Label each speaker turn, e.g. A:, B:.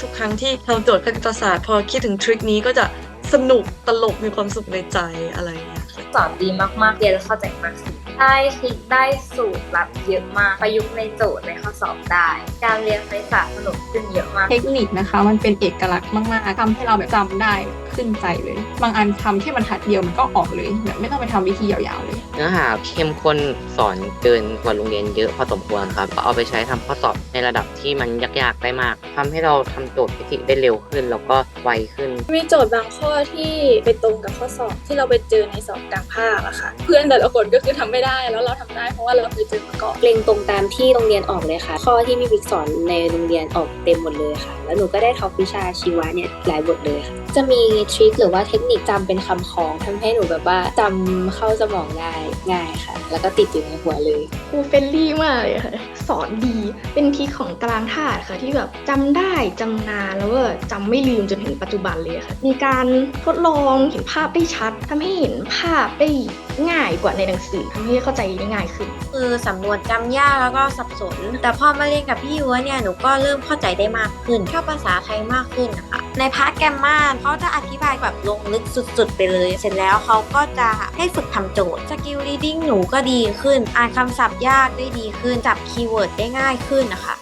A: ทุกครั้งที่ทำโจทย์คณิตศาสตร์ พอคิดถึงทริคนี้ก็จะสนุกตลกมีความสุขในใจอะไรอย่างเงี้ย
B: สอนดีมากๆเรียนแล้วเข้าใจมากขึ้นได้ทริกได้สูตรลับเยอะมากประยุกต์ในโจทย์ในข้อสอบได้ การเรียนคณิตศาสตร์สนุกขึ้นเยอะมาก
C: เทคนิคนะคะ มันเป็นเอกลักษณ์มากๆทำให้เราแบบจำได้ขึ้นใจเลย บางอันทำแค่บรรทัดเดียวมันก็ออกเลยแบบไม่ต้องไปทำวิธียาวๆเลย
D: เนื้อหาเข้มข้นสอนเกินกว่าโรงเรียนเยอะพอสมควรครับก็เอาไปใช้ทำข้อสอบในระดับที่มันยากๆได้มากทำให้เราทำโจทย์ฟิสิกส์ได้เร็วขึ้น แล้วก็ไวขึ้น
E: มีโจทย์บางข้อที่ไปตรงกับข้อสอบที่เราไปเจอในสอบกลางภาคอะค่ะ เพื่อนแต่ละคนก็คือทำไม่ได้แล้วเราทำได้เพราะว่าเราเคยเจอมาก่อน
F: เล็งตรงตามที่โรงเรียนออกเลยค่ะ ข้อที่มีวิกสอนในโรงเรียนออกเต็มหมดเลยค่ะ แล้วหนูก็ได้ท็อปวิชาชีวะเนี่ยหลายบทเลยค่ะ จะมีทริคหรือว่าเทคนิคจำเป็นคำของทำให้หนูแบบว่าจำเข้าสมองได้ง่ายค่ะ แล้วก็ติดอยู่ในหัวเลย
G: ครูเฟรนลี่มากเลยค่ะ สอนดี เป็นทริคของตารางธาตุค่ะที่แบบจำได้จำนานแล้วก็จำไม่ลืมจนถึงปัจจุบันเลยค่ะ มีการทดลองเห็นภาพได้ชัดทำให้เห็นภาพได้ ง่ายกว่าในหนังสือทำให้เข้าใจได้ง่ายขึ้น
H: คือสำนวนจำยากแล้วก็สับสน แต่พอมาเรียนกับพี่ยัวเนี่ยหนูก็เริ่มเข้าใจได้มากขึ้นชอบภาษาไทยมากขึ้นนะคะในพาร์ทแกรมมาเขาจะอธิบายแบบลงลึกสุดๆ ไปเลย เสร็จแล้วเขาก็จะให้ฝึกทำโจทย์สกิล reading หนูก็ดีขึ้น อ่านคำศัพท์ยากได้ดีขึ้นจับคีย์เวิร์ดได้ง่ายขึ้นนะคะ